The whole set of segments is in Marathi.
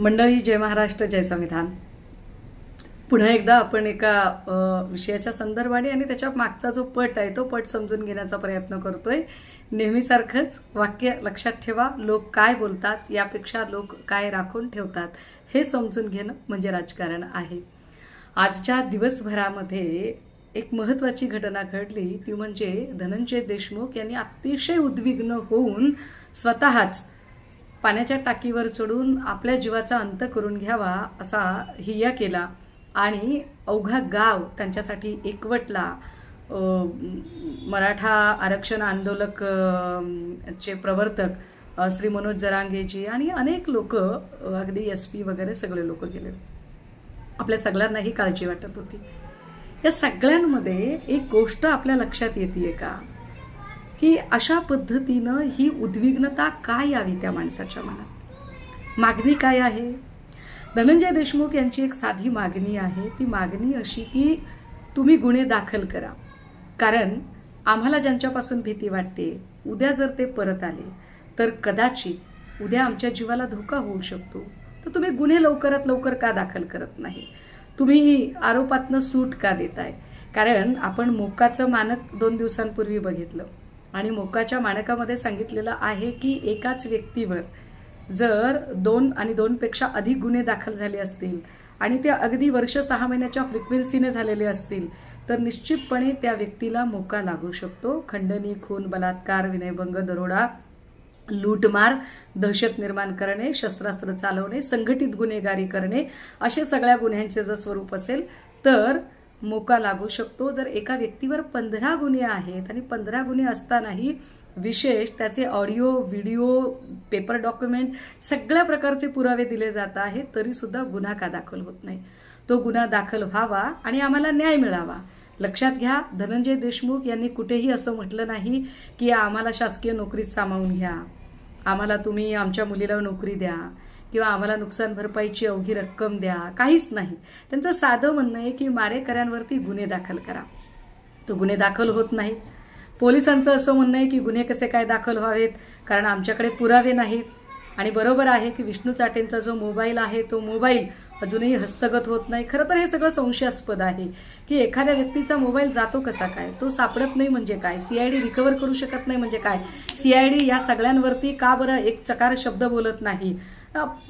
मंडळी जय महाराष्ट्र जय संविधान. पुन्हा एकदा आपण एका विषयाच्या संदर्भाने आणि त्याच्या मागचा जो पट आहे तो पट समजून घेण्याचा प्रयत्न करतोय. नेहमीसारखंच वाक्य लक्षात ठेवा. लोक काय बोलतात यापेक्षा लोक काय राखून ठेवतात हे समजून घेणं म्हणजे राजकारण आहे. आजच्या दिवसभरामध्ये एक महत्त्वाची घटना घडली. ती म्हणजे धनंजय देशमुख यांनी अतिशय उद्विग्न होऊन स्वतःच पाण्याच्या टाकीवर चढून आपल्या जीवाचा अंत करून घ्यावा असा हिया केला आणि अवघा गाव त्यांच्यासाठी एकवटला. मराठा आरक्षण आंदोलक चे प्रवर्तक श्री मनोज जरांगेजी आणि अनेक लोक अगदी एस पी वगैरे सगळे लोक गेले. आपल्या सगळ्यांनाही काळजी वाटत होती. या सगळ्यांमध्ये एक गोष्ट आपल्या लक्षात येते का? की अशा पद्धतीनं ही उद्विग्नता का यावी त्या माणसाच्या मनात? मागणी काय आहे? धनंजय देशमुख यांची एक साधी मागणी आहे. ती मागणी अशी की तुम्ही गुन्हे दाखल करा. कारण आम्हाला ज्यांच्यापासून भीती वाटते उद्या जर ते परत आले तर कदाचित उद्या आमच्या जीवाला धोका होऊ शकतो. तर तुम्ही गुन्हे लवकरात लवकर का दाखल करत नाही? तुम्ही आरोपातनं सूट का देताय? कारण आपण मोकाचं मानक दोन दिवसांपूर्वी बघितलं. आणि मोकाच्या माणकामध्ये सांगितलेलं आहे की एकाच व्यक्तीवर जर दोन आणि दोनपेक्षा अधिक गुन्हे दाखल झाले असतील आणि ते अगदी वर्ष सहा महिन्याच्या फ्रिक्वेन्सीने झालेले असतील तर निश्चितपणे त्या व्यक्तीला मोका लागू शकतो. खंडणी खून बलात्कार विनयभंग दरोडा लूटमार दहशत निर्माण करणे शस्त्रास्त्र चालवणे संघटित गुन्हेगारी करणे असे सगळ्या गुन्ह्यांचे जर स्वरूप असेल तर मोका लागू शकतो. जर एका व्यक्तीवर पंधरा गुन्हे आहेत आणि पंधरा गुन्हे असतानाही विशेष त्याचे ऑडिओ व्हिडिओ पेपर डॉक्युमेंट सगळ्या प्रकारचे पुरावे दिले जात आहेत तरीसुद्धा गुन्हा का दाखल होत नाही? तो गुन्हा दाखल व्हावा आणि आम्हाला न्याय मिळावा. लक्षात घ्या धनंजय देशमुख यांनी कुठेही असं म्हटलं नाही की आम्हाला शासकीय नोकरीत सामावून घ्या. आम्हाला तुम्ही आमच्या मुलीला नोकरी द्या. किंवा आम्हाला नुकसान भरपाईची अवघी रक्कम द्या काहीच नाही. त्यांचं साधं म्हणणं आहे की मारेकऱ्यांवरती गुन्हे दाखल करा. तो गुन्हे दाखल होत नाहीत पोलिसांचं असं म्हणणं आहे की गुन्हे कसे काय दाखल व्हावेत कारण आमच्याकडे पुरावे नाहीत. आणि बरोबर आहे की विष्णू चाटेंचा जो मोबाईल आहे तो मोबाईल अजूनही हस्तगत होत नाही. खरं तर हे सगळं संशयास्पद आहे की एखाद्या व्यक्तीचा मोबाईल जातो कसा काय? तो सापडत नाही म्हणजे काय? सीआयडी रिकवर करू शकत नाही म्हणजे काय? सीआयडी या सगळ्यांवरती का बरं एक चकार शब्द बोलत नाही?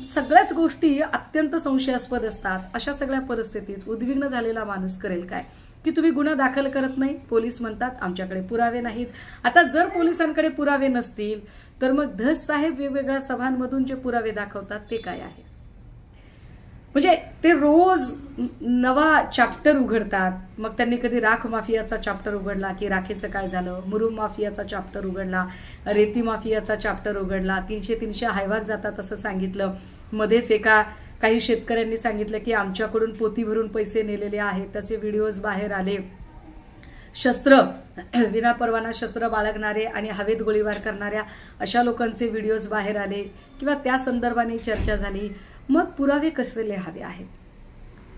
सगळ्याच गोष्टी अत्यंत संशयास्पद असतात. अशा सगळ्या परिस्थितीत उद्विग्न झालेला माणूस करेल काय? की तुम्ही गुन्हा दाखल करत नाही? पोलीस म्हणतात आमच्याकडे पुरावे नाहीत. आता जर पोलिसांकडे पुरावे नसतील तर मग धस साहेब वेगवेगळ्या सभांमधून जे पुरावे दाखवतात ते काय आहे? म्हणजे ते रोज नवा चॅप्टर उघडतात. मग त्यांनी कधी राख माफियाचा चॅप्टर उघडला की राखेचं काय झालं? मुरुम माफियाचा चॅप्टर उघडला रेती माफियाचा चॅप्टर उघडला तीनशे तीनशे हायवाग जातात असं सांगितलं. मध्येच एका काही शेतकऱ्यांनी सांगितलं की आमच्याकडून पोती भरून पैसे नेलेले आहेत त्याचे व्हिडिओज बाहेर आले. शस्त्र विनापरवाना शस्त्र बाळगणारे आणि हवेत गोळीबार करणाऱ्या अशा लोकांचे व्हिडिओज बाहेर आले. किंवा त्या संदर्भाने चर्चा झाली. मग पुरावे कसले हवे आहेत?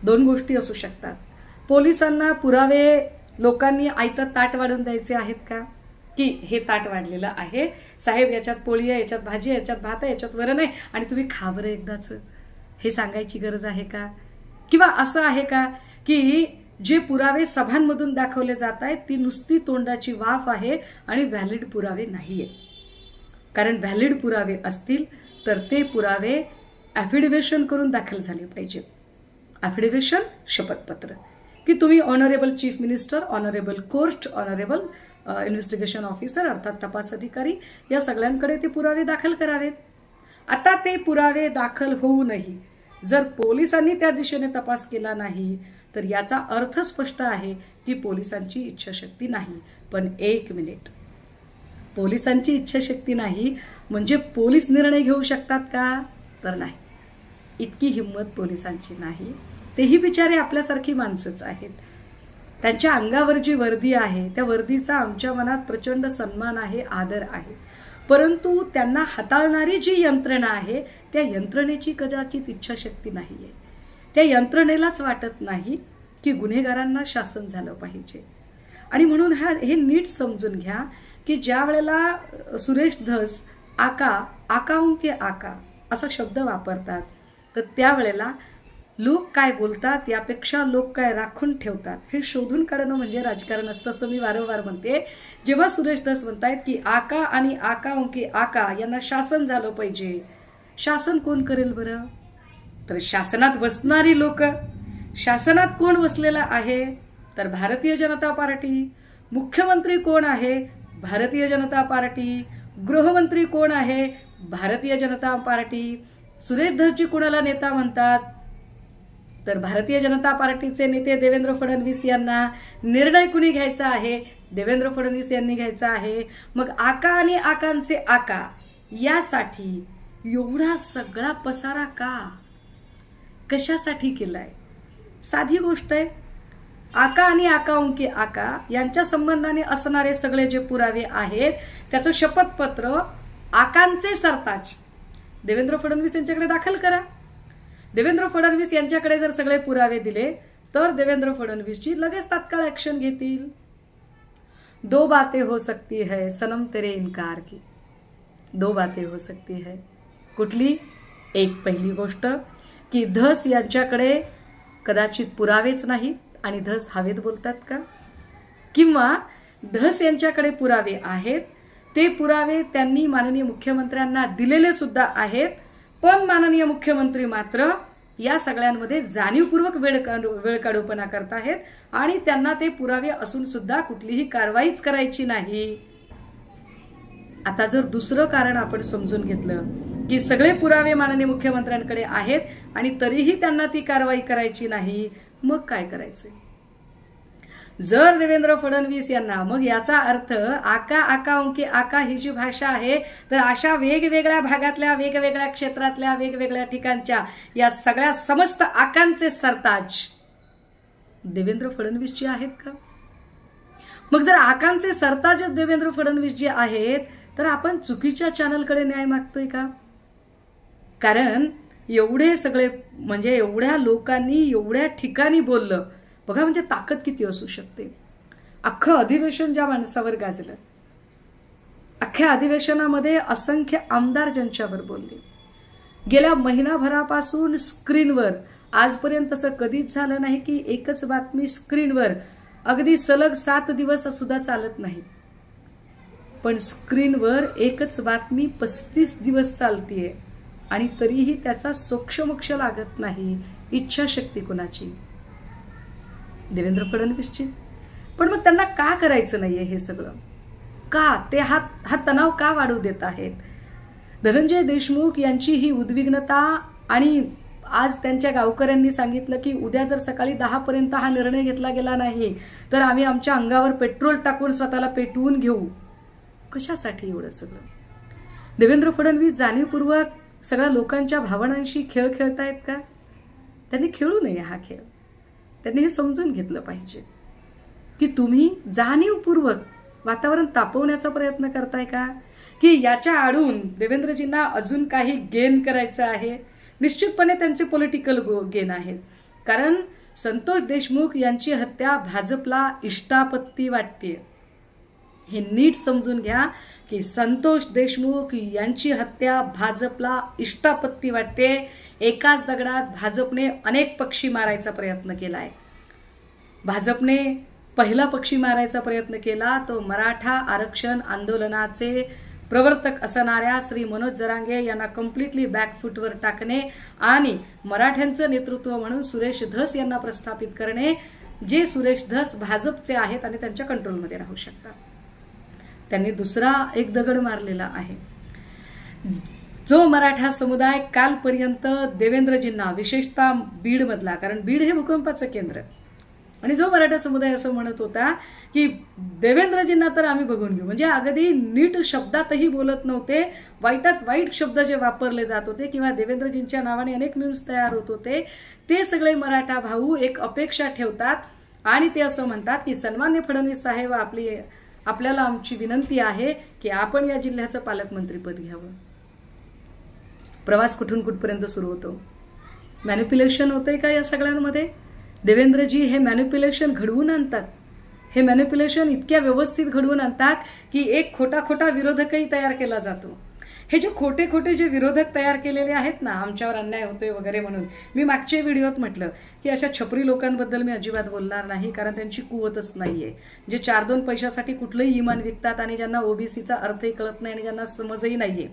दोन गोष्टी असू शकतात. पोलिसांना पुरावे लोकांनी आयतं ताट वाढून द्यायचे आहेत का? की हे ताट वाढलेलं आहे. साहेब याच्यात पोळी आहे याच्यात भाजी आहे याच्यात भात आहे याच्यात वरण आहे. आणि तुम्ही खा बरं एकदाच. हे सांगायची गरज आहे का? किंवा असं आहे का की जे पुरावे सभांमधून दाखवले जात आहेत ती नुसती तोंडाची वाफ आहे आणि व्हॅलिड पुरावे नाही आहेत कारण व्हॅलिड पुरावे असतील तर ते पुरावे ॲफिडिवेशन करून दाखल झाले पाहिजे. ॲफिडिवेशन शपथपत्र. की तुम्ही honourable chief minister honourable court honourable investigation officer अर्थात तपास अधिकारी या सगळ्यांकडे ते पुरावे दाखल करावेत. आता ते पुरावे दाखल होऊनही जर पोलिसांनी त्या दिशेने तपास केला नाही तर याचा अर्थ स्पष्ट आहे की पोलिसांची इच्छाशक्ती नाही. पण एक मिनिट. पोलिसांची इच्छाशक्ती नाही म्हणजे पोलीस निर्णय घेऊ शकतात का? तर नाही. इतकी हिंमत पोलिसांची नाही. तेही बिचारे आपल्यासारखी माणसंच आहेत. त्यांच्या अंगावर जी वर्दी आहे त्या वर्दीचा आमच्या मनात प्रचंड सन्मान आहे आदर आहे. परंतु त्यांना हाताळणारी जी यंत्रणा आहे त्या यंत्रणेची कदाचित इच्छाशक्ती नाही आहे त्या यंत्रणेलाच वाटत नाही की गुन्हेगारांना शासन झालं पाहिजे. आणि म्हणून हा हे नीट समजून घ्या की ज्या वेळेला सुरेश धस आका आकाहून के आका असा शब्द वापरतात. तर त्यावेळेला लोक काय बोलतात यापेक्षा लोक काय राखून ठेवतात. हे शोधून काढणं म्हणजे राजकारण असतं. असं मी वारंवार म्हणते. जेव्हा सुरेश दास म्हणतायत की आका आणि आका ओंके आका यांना शासन झालं पाहिजे. शासन कोण करेल बरं? तर शासनात बसणारी लोक. शासनात कोण बसलेला आहे? तर भारतीय जनता पार्टी. मुख्यमंत्री कोण आहे? भारतीय जनता पार्टी. गृहमंत्री कोण आहे? भारतीय जनता पार्टी सुरेश धसजी कुणाला नेता म्हणतात? तर भारतीय जनता पार्टीचे नेते देवेंद्र फडणवीस यांना निर्णय कुणी घ्यायचा आहे? देवेंद्र फडणवीस यांनी घ्यायचा आहे. मग आका आणि आकांचे आका यासाठी एवढा सगळा पसारा का? कशासाठी केलाय? साधी गोष्ट आहे. आका आणि आका ओंके आका यांच्या संबंधाने असणारे सगळे जे पुरावे आहेत त्याचं शपथपत्र आकांचे सरताज. देवेंद्र फडणवीस यांच्याकडे दाखल करा. देवेंद्र फडणवीस यांच्याकडे जर सगळे पुरावे दिले तर देवेंद्र फडणवीसची लगेच तात्काळ ऍक्शन घेतील. दो बातें हो सकती है सनम तेरे इनकार की. दो बातें हो सकती है. कुठली? एक पहिली गोष्ट की धस यांच्याकडे कदाचित पुरावेच नाहीत आणि धस हवेत बोलतात का? किंवा धस यांच्याकडे पुरावे आहेत ते पुरावे त्यांनी माननीय मुख्यमंत्र्यांना दिलेले सुद्धा आहेत. पण माननीय मुख्यमंत्री मात्र या सगळ्यांमध्ये जाणीवपूर्वक वेळ काढू वेळ काढूपणा करत आहेत आणि त्यांना ते पुरावे असून सुद्धा कुठलीही कारवाईच करायची नाही. आता जर दुसरं कारण आपण समजून घेतलं की सगळे पुरावे माननीय मुख्यमंत्र्यांकडे आहेत आणि तरीही त्यांना ती कारवाई करायची नाही मग काय करायचंय? जर देवेंद्र फडणवीस यांना मग याचा अर्थ आका आका अंकी आका ही जी भाषा आहे तर अशा वेगवेगळ्या भागातल्या वेगवेगळ्या क्षेत्रातल्या वेगवेगळ्या ठिकाणच्या या सगळ्या समस्त आकांचे सरताज देवेंद्र फडणवीसजी आहेत का? मग जर आकांचे सरताज देवेंद्र फडणवीस जे आहेत तर आपण चुकीच्या चॅनलकडे न्याय मागतोय का? कारण एवढे सगळे म्हणजे एवढ्या लोकांनी एवढ्या ठिकाणी बोललं बघा म्हणजे ताकद किती असू शकते. अख्खं अधिवेशन ज्या माणसावर गाजलं. अख्ख्या अधिवेशनामध्ये असंख्य आमदार ज्यांच्यावर बोलले. गेल्या महिनाभरापासून स्क्रीनवर आजपर्यंत असं कधीच झालं नाही की एकच बातमी स्क्रीनवर. अगदी सलग सात दिवस सुद्धा चालत नाही. पण स्क्रीनवर एकच बातमी पस्तीस दिवस चालतीये. आणि तरीही त्याचा सोक्षमोक्ष लागत नाही इच्छाशक्ती कुणाची? देवेंद्र फडणवीसची. पण मग त्यांना का करायचं नाहीये हे सगळं? का? ते हा हा तणाव का वाढवू देत आहेत? धनंजय देशमुख यांची ही उद्विग्नता आणि आज त्यांच्या गावकऱ्यांनी सांगितलं की उद्या जर सकाळी दहा पर्यंत हा निर्णय घेतला गेला नाही तर आम्ही आमच्या अंगावर पेट्रोल टाकून स्वतःला पेटवून घेऊ. कशासाठी एवढं सगळं? देवेंद्र फडणवीस जाणीवपूर्वक सगळ्या लोकांच्या भावनांशी खेळ खेळतायत का? त्यांनी खेळू नये हा खेळ. त्यांनी हे समजून घेतलं पाहिजे. की तुम्ही जाणीवपूर्वक वातावरण तापवण्याचा प्रयत्न करताय का? की याच्या आडून देवेंद्रजींना अजून काही गेन करायचं आहे? निश्चितपणे त्यांचे पॉलिटिकल गो गेन आहेत. कारण संतोष देशमुख यांची हत्या भाजपला इष्टापत्ती वाटते हे नीट समजून घ्या की संतोष देशमुख यांची हत्या भाजपला इष्टापत्ती वाटते. एकाच दगडात भाजपने अनेक पक्षी मारायचा प्रयत्न केला आहे भाजपने पहिला पक्षी मारायचा प्रयत्न केला तो मराठा आरक्षण आंदोलनाचे प्रवर्तक असणाऱ्या श्री मनोज जरांगे यांना कम्प्लिटली बॅकफूटवर टाकणे आणि मराठ्यांचं नेतृत्व म्हणून सुरेश धस यांना प्रस्थापित करणे जे सुरेश धस भाजपचे आहेत आणि त्यांच्या कंट्रोलमध्ये राहू शकतात. त्यांनी दुसरा एक दगड मारलेला आहे. जो मराठा समुदाय कालपर्यंत देवेंद्रजींना विशेषतः बीडमधला कारण बीड हे भूकंपाचं केंद्र. आणि जो मराठा समुदाय असं म्हणत होता की देवेंद्रजींना तर आम्ही बघून घेऊ. म्हणजे अगदी नीट शब्दातही बोलत नव्हते. वाईटात वाईट शब्द जे वापरले जात होते किंवा देवेंद्रजींच्या नावाने अनेक मीम्स तयार होत होते ते सगळे मराठा भाऊ एक अपेक्षा ठेवतात आणि ते असं म्हणतात की सन्मान्य फडणवीस साहेब आपली आपल्याला आमची विनंती आहे की आपण या जिल्ह्याचं पालकमंत्रीपद घ्यावं. प्रवास कुठून कुठपर्यंत सुरू होतो? मॅन्युप्युलेशन होतंय का या सगळ्यांमध्ये? देवेंद्रजी हे मॅन्युप्युलेशन घडवून आणतात. हे मॅन्युप्युलेशन इतक्या व्यवस्थित घडवून आणतात की एक खोटा खोटा विरोधकही तयार केला जातो. हे जे खोटे खोटे जे विरोधक तयार केलेले आहेत ना आमच्यावर अन्याय होतोय वगैरे म्हणून मी मागच्या व्हिडिओत म्हटलं की अशा छपरी लोकांबद्दल मी अजिबात बोलणार नाही कारण त्यांची कुवतच नाहीये. जे चार दोन पैशासाठी कुठलंही इमान विकतात आणि ज्यांना ओबीसीचा अर्थही कळत नाही आणि ज्यांना समजही नाहीये.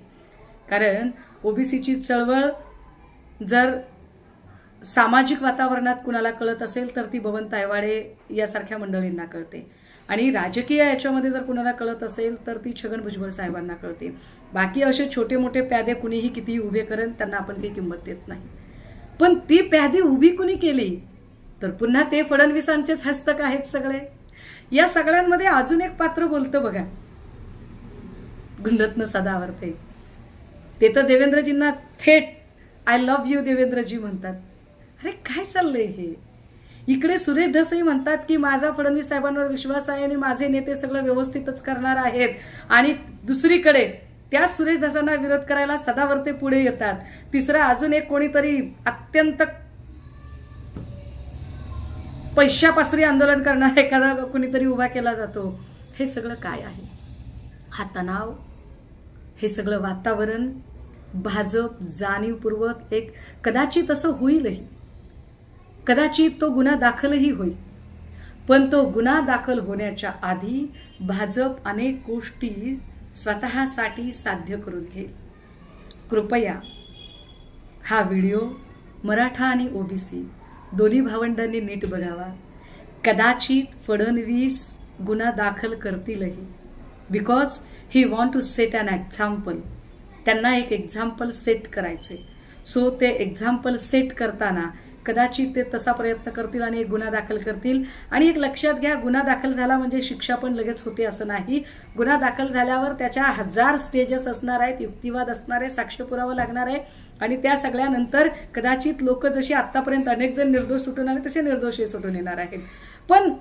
कारण ओबीसीची चळवळ जर सामाजिक वातावरणात कुणाला कळत असेल तर ती भवन तायवाडे यासारख्या मंडळींना कळते. आणि राजकीय याच्यामध्ये जर कुणाला कळत असेल तर ती छगन भुजबळ साहेबांना कळते बाकी असे छोटे मोठे प्यादे कुणीही कितीही उभे करेन त्यांना आपण काही किंमत देत नाही. पण ती प्यादी उभी कुणी केली तर पुन्हा ते फडणवीसांचेच हस्तक आहेत सगळे. या सगळ्यांमध्ये अजून एक पात्र बोलतं बघा. गुंडतनं सदा आवडते ते तर देवेंद्रजींना थेट आय लव्ह यू देवेंद्रजी म्हणतात. अरे काय चाललंय हे? इकडे सुरेश धसही म्हणतात की माझा फडणवीस साहेबांवर विश्वास आहे आणि माझे नेते सगळं व्यवस्थितच करणार आहेत. आणि दुसरीकडे त्याच सुरेश धसांना विरोध करायला सदावर्ते पुढे येतात. तिसरा अजून एक कोणीतरी अत्यंत पैशापासरी आंदोलन करणारा एखादा कुणीतरी उभा केला जातो. हे सगळं काय आहे? हा तणाव हे सगळं वातावरण भाजप जाणीवपूर्वक एक कदाचित असं होईलही. कदाचित तो गुन्हा दाखलही होईल. पण तो गुन्हा दाखल होण्याच्या आधी भाजप अनेक गोष्टी स्वतःसाठी साध्य करून घेईल. कृपया हा व्हिडिओ मराठा आणि ओबीसी दोन्ही भावंडांनी नीट बघावा. कदाचित फडणवीस गुन्हा दाखल करतीलही. Because he want to set an example. त्यांना एक एक्झाम्पल सेट करायचे सो ते एक्झाम्पल सेट करताना कदाचित ते तसा प्रयत्न करतील आणि एक गुन्हा दाखल करतील. आणि एक लक्षात घ्या गुन्हा दाखल झाला म्हणजे शिक्षा पण लगेच होते असं नाही. गुन्हा दाखल झाल्यावर त्याच्या हजार स्टेजेस असणार आहेत युक्तिवाद असणार आहे साक्ष पुरावा लागणार आहे. आणि त्या सगळ्यानंतर कदाचित लोक जशी आत्तापर्यंत अनेक जण निर्दोष सुटून आले तसे निर्दोषही सुटून येणार आहेत. पण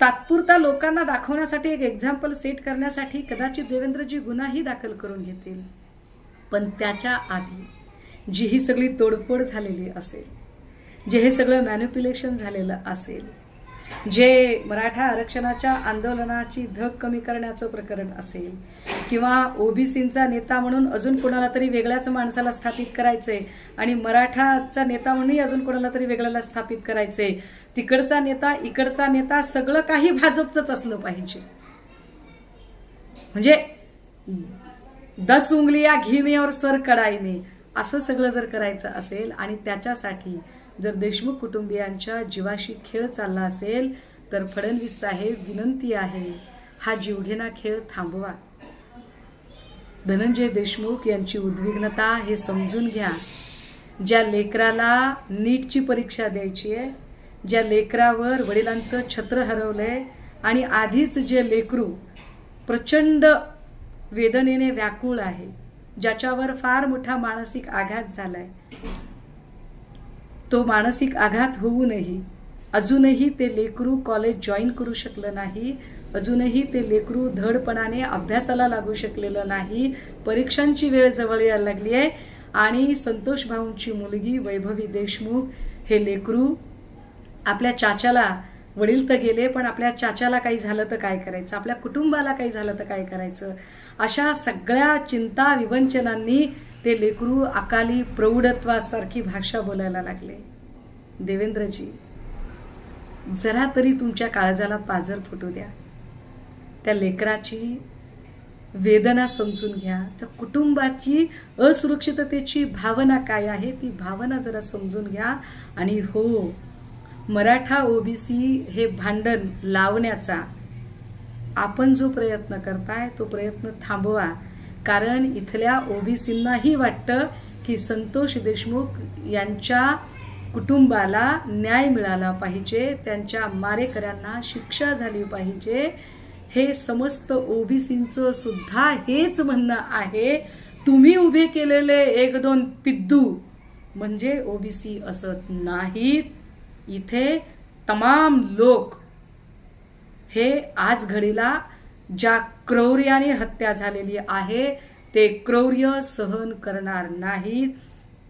तात्पुरता लोकांना दाखवण्यासाठी एक एक्झाम्पल सेट करण्यासाठी कदाचित देवेंद्रजी गुन्हाही दाखल करून घेतील. पण त्याच्या आधी जी ही सगळी तोडफोड झालेली असेल जे हे सगळं मॅन्युप्युलेशन झालेलं असेल जे मराठा आरक्षणाच्या आंदोलनाची धग कमी करण्याचं प्रकरण असेल किंवा ओबीसींचा नेता म्हणून अजून कोणाला तरी वेगळ्याच माणसाला स्थापित करायचंय आणि मराठाचा नेता म्हणूनही अजून कोणाला तरी वेगळ्याला स्थापित करायचंय तिकडचा नेता इकडचा नेता सगळं काही भाजपचंच असलं पाहिजे. म्हणजे दस उंगलिया घी मे और सर कडाई मे असं सगळं जर करायचं असेल आणि त्याच्यासाठी जर देशमुख कुटुंबियांच्या जीवाशी खेळ चालला असेल तर फडणवीस साहेब विनंती आहे हा जीवघेणा खेळ थांबवा. धनंजय देशमुख यांची उद्विग्नता हे समजून घ्या. ज्या लेकराला नीटची परीक्षा द्यायची आहे ज्या लेकरावर वडिलांचं छत्र हरवलं आहे आणि आधीच जे लेकरू प्रचंड वेदनेने व्याकुळ आहे ज्याच्यावर फार मोठा मानसिक आघात झाला आहे तो मानसिक आघात होऊनही अजूनही ते लेकरू कॉलेज जॉईन करू शकलं नाही. अजूनही ते लेकरू धडपणाने अभ्यासाला लागू शकलेलं नाही. परीक्षांची वेळ जवळ यायला लागली आहे. आणि संतोष भाऊंची मुलगी वैभवी देशमुख हे लेकरू आपल्या चाच्याला वडील तर गेले पण आपल्या चाच्याला काही झालं तर काय करायचं? आपल्या कुटुंबाला काही झालं तर काय करायचं? अशा सगळ्या चिंता विवंचनांनी ते लेकरू अकाली प्रौढत्वासारखी भाषा बोलायला लागले. देवेंद्रजी जरा तरी तुमच्या काळजाला पाजर फुटू द्या. त्या लेकराची वेदना समजून घ्या. त्या कुटुंबाची असुरक्षिततेची भावना काय आहे ती भावना जरा समजून घ्या. आणि हो मराठा ओबीसी हे भांडण लावण्याचा आपण जो प्रयत्न करताय तो प्रयत्न थांबवा. कारण इथल्या ओबीसींनाही वाटतं की संतोष देशमुख यांच्या कुटुंबाला न्याय मिळाला पाहिजे त्यांच्या मारेकऱ्यांना शिक्षा झाली पाहिजे. हे समस्त ओबीसींचं सुद्धा हेच म्हणणं आहे. तुम्ही उभे केलेले एक दोन पिद्दू म्हणजे ओबीसी असत नाहीत. इथे तमाम लोक. हे आज घडीला ज्या क्रौर्याने हत्या झालेली आहे. ते क्रौर्य सहन करणार नाहीत.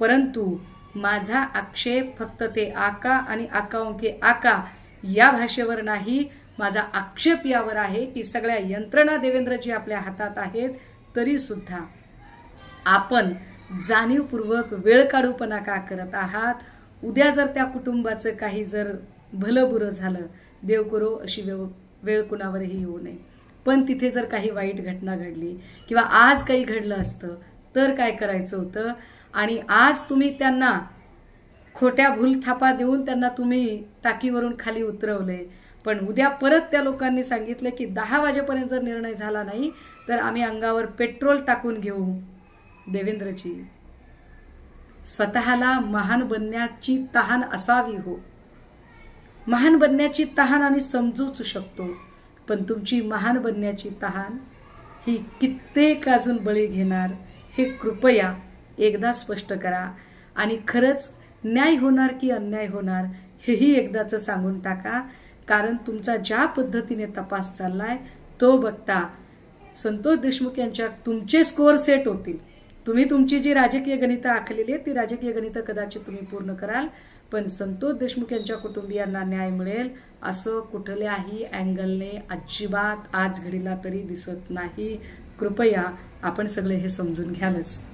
परंतु माझा आक्षेप फक्त ते आका आणि आकाओंके आका या भाषेवर नाही. माझा आक्षेप यावर आहे की सगळ्या यंत्रणा देवेंद्रजी आपल्या हातात आहेत तरीसुद्धा आपण जाणीवपूर्वक वेळ काढूपणा का करत आहात? उद्या जर त्या कुटुंबाचं काही जर भलं बुरं झालं देव करो अशी वेळ वेळ कुणावरही येऊ नये. पण तिथे जर काही वाईट घटना घडली किंवा आज काही घडलं असतं तर काय करायचं होतं? आणि आज तुम्ही त्यांना खोट्या भूलथापा देऊन त्यांना तुम्ही टाकीवरून खाली उतरवले. पण उद्या परत त्या लोकांनी सांगितलं की दहा वाजेपर्यंत जर निर्णय झाला नाही तर आम्ही अंगावर पेट्रोल टाकून घेऊ. देवेंद्रजी स्वतःला महान बनण्याची तहान असावी हो. महान बनण्याची तहान आम्ही समजूच शकतो. पण तुमची महान बनण्याची तहान ही कित्येक अजून बळी घेणार हे कृपया एकदा स्पष्ट करा. आणि खरंच न्याय होणार की अन्याय होणार हेही एकदाचं सांगून टाका. कारण तुमचा ज्या पद्धतीने तपास चाललाय तो बघता संतोष देशमुख यांच्या तुमचे स्कोअर सेट होतील. तुम्ही तुमची जी राजकीय गणितं आखलेली आहेत ती राजकीय गणितं कदाचित तुम्ही पूर्ण कराल. पण संतोष देशमुख यांच्या कुटुंबियांना न्याय मिळेल असं कुठल्याही अँगलने अजिबात आज घडीला तरी दिसत नाही. कृपया आपण सगळे हे समजून घ्यालच.